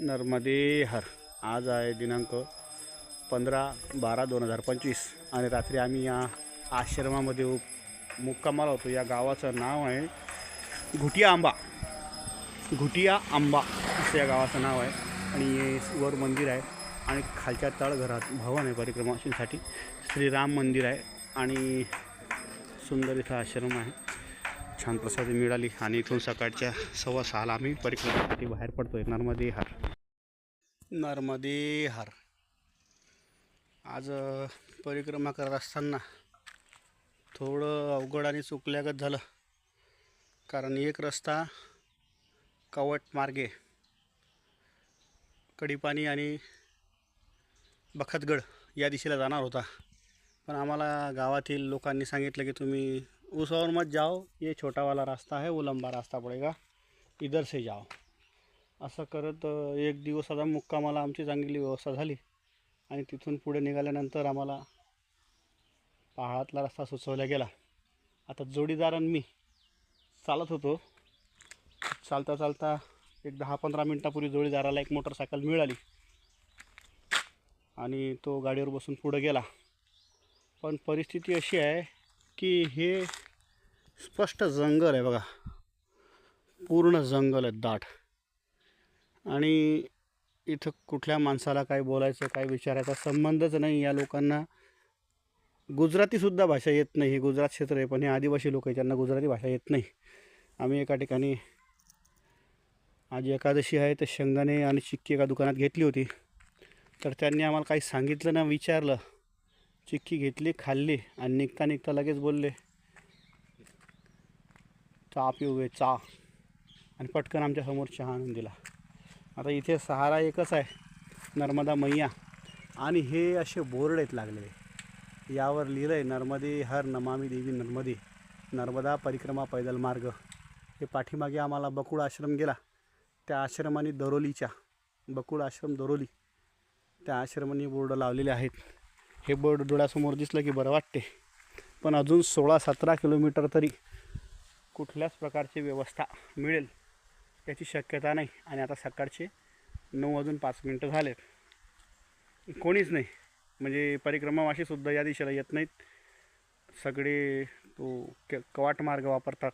नर्मदे हर. आज आहे दिनांक पंधरा बारा दोन हजार पंचवीस. आणि रात्री आम्ही या आश्रमामध्ये मुक्कामाला होतो. या गावाचं नाव आहे घुटिया आंबा. घुटिया आंबा असं या गावाचं नाव आहे. आणि वर मंदिर आहे. आणि खालच्या तळघरात भवन आहे परिक्रमाशींसाठी. श्रीराम मंदिर आहे. आणि सुंदर इथं आश्रम आहे. छान प्रसादी मिळाली. आणि इथून सकाळच्या सव्वा सहाला आम्ही परिक्रमासाठी बाहेर पडतो पडतोय. नर्मदे हा नर्मदे हार. आज परिक्रमा करत असताना थोडं अवघड आणि चुकल्यागत झालं. कारण एक रस्ता कवट मार्गे कडीपाणी आणि बखतगड या दिशेला जाणार होता. पण आम्हाला गावातील लोकांनी सांगितलं की तुम्ही उसावर मत जाओ ये छोटावाला रास्ता है वो लंबा रास्ता पड़ेगा इधर से जाओ. असं करत एक एक दिवसाचा मुक्कामाला आमची चांगली व्यवस्था झाली. आणि तिथून पुढे निघाल्यानंतर आम्हाला पहाडातला रस्ता सुचवला गेला. आता जोडीदार आणि मी चालत होतो. चालता चालता एक दहा पंधरा मिनटापूर्वी जोडीदाराला एक मोटरसायकल मिळाली. आणि तो गाडीवर बसून पुढं गेला. पण परिस्थिती अशी आहे की हे स्पष्ट जंगल आहे बघा. पूर्ण जंगल आहे दाट. आणि इथं कुठल्या माणसाला काय बोलायचं काय विचारायचा संबंधच नाही या लोकांना. गुजरातीसुद्धा भाषा येत नाही हे गुजरात क्षेत्र आहे पण हे आदिवासी लोक आहे त्यांना गुजराती भाषा येत नाही. आम्ही एका ठिकाणी आज एकादशी आहे तर शेंगदाणे आणि चिक्की एका दुकानात घेतली होती. तर त्यांनी आम्हाला काही सांगितलं ना विचारलं. चिक्की घेतली खाल्ली आणि निघता निघता लगेच बोलले चा पिऊवे चा. आणि पटकन आमच्यासमोर चहा आणून दिला. आता इथे सहारा एकच आहे नर्मदा मैया. आणि हे असे बोर्ड आहेत लागलेले. यावर लिहिलं आहे नर्मदे हर नमामी देवी नर्मदे नर्मदा परिक्रमा पैदल मार्ग. हे पाठीमागे आम्हाला बकुळ आश्रम गेला. त्या आश्रमाने दरोलीच्या बकुळ आश्रम दरोली. त्या आश्रमाने बोर्ड लावलेले आहेत. हे बोर्ड डोळ्यासमोर दिसलं की बरं वाटते. पण अजून सोळा सतरा किलोमीटर तरी कुठल्याच प्रकारची व्यवस्था मिळेल. याची शक्यता नाही. आणि आता सकाळचे नऊ वाजून पाच मिनटं झालेत. कोणीच नाही. म्हणजे परिक्रमावाशीसुद्धा या दिशेला येत नाहीत. सगळे तो क कवाट मार्ग वापरतात.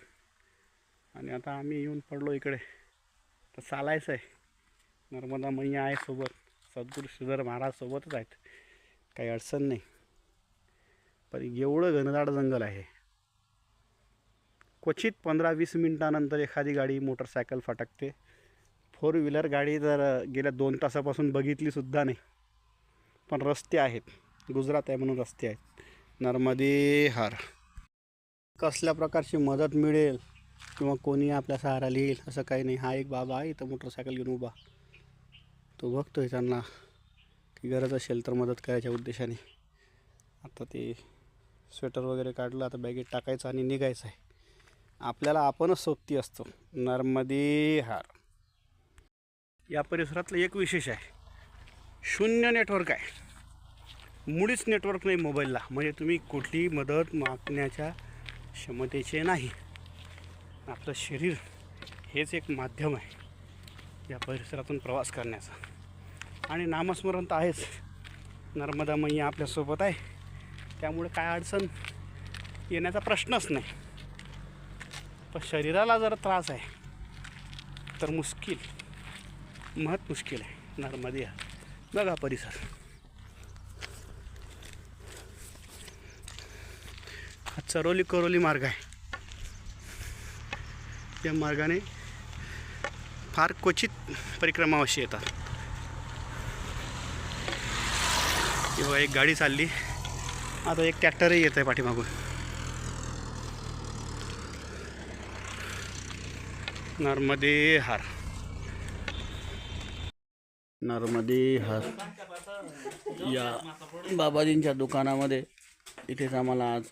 आणि आता आम्ही येऊन पडलो इकडे. तर चालायचं आहे. नर्मदा मैया आहे सोबत. सद्गुरू श्रीधर महाराज सोबतच आहेत. काही अडचण नाही. पण एवढं घनदाट जंगल आहे. क्वचित पंधरा वीस मिनटानंतर एखादी गाडी मोटरसायकल फटकते. फोर व्हीलर गाडी जर गेल्या दोन तासापासून बघितलीसुद्धा नाही. पण रस्ते आहेत. गुजरात आहे म्हणून रस्ते आहेत. नर्मदे हार. कसल्या प्रकारची मदत मिळेल किंवा कोणी आपल्या सहारा लिहिल असं काही नाही. हा एक बाबा आहे इथं मोटरसायकल घेऊन उभा. तो बघतोय त्यांना की गरज असेल तर मदत करायच्या उद्देशाने. आता ते स्वेटर वगैरे काढलं आता बॅगेत टाकायचं आणि निघायचं आहे. आपल्याला आपणच सोबती असतो. नर्मदे हार. या परिसरातलं एक विशेष आहे. शून्य नेटवर्क आहे. मुळीच नेटवर्क नाही मोबाईलला म्हणजे तुम्ही कुठली मदत मागण्याच्या क्षमतेचे नाही. आपलं शरीर हेच एक माध्यम आहे. या परिसरातून प्रवास करण्याचा. आणि नामस्मरण तर आहेच. नर्मदा मैया आपल्यासोबत आहे. त्यामुळे काय अडचण येण्याचा प्रश्नच नाही. पण शरीराला जर त्रास आहे तर मुश्किल महत मुश्किल आहे. नर्मदे बघा परिसर. हा चरोली करोली मार्ग आहे. या मार्गाने फार क्वचित परिक्रमा अशी येतात. किंवा एक गाडी चालली. आता एक ट्रॅक्टरही येत आहे पाठीमागून. नर्मदे हार. नर्मदे हार. या बाबाजींच्या दुकानामध्ये इथेच आम्हाला आज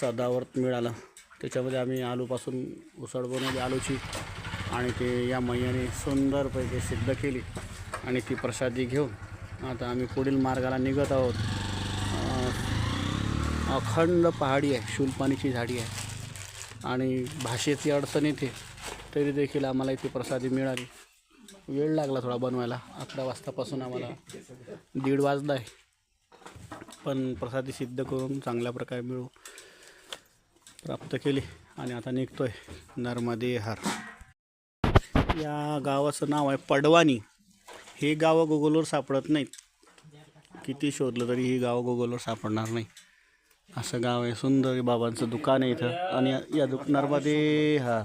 सदावर्त मिळालं. त्याच्यामध्ये आम्ही आलूपासून उसळ बनवली आलूची. आणि ते या मैयाने सुंदरपैकी सिद्ध केली. आणि ती प्रसादी घेऊन आता आम्ही पुढील मार्गाला निघत आहोत. अखंड पहाडी आहे शूलपाणीची झाडी आहे. आणि भाषेची अडचण येते. तरी देखील आम्हाला इथे प्रसादी मिळाली. वेळ लागला थोडा बनवायला. अकरा वाजतापासून आम्हाला दीड वाजला आहे. पण प्रसादी सिद्ध करून चांगल्या प्रकारे मिळू प्राप्त केली आणि आता निघतोय नर्मदे हार. या गावाचं नाव आहे पडवानी. हे गावं गुगलवर सापडत नाहीत. किती शोधलं तरी ही गावं गुगलवर सापडणार नाही असं गाव आहे सुंदर बाबांचं दुकान आहे इथं. आणि या- दुकानामध्ये हां.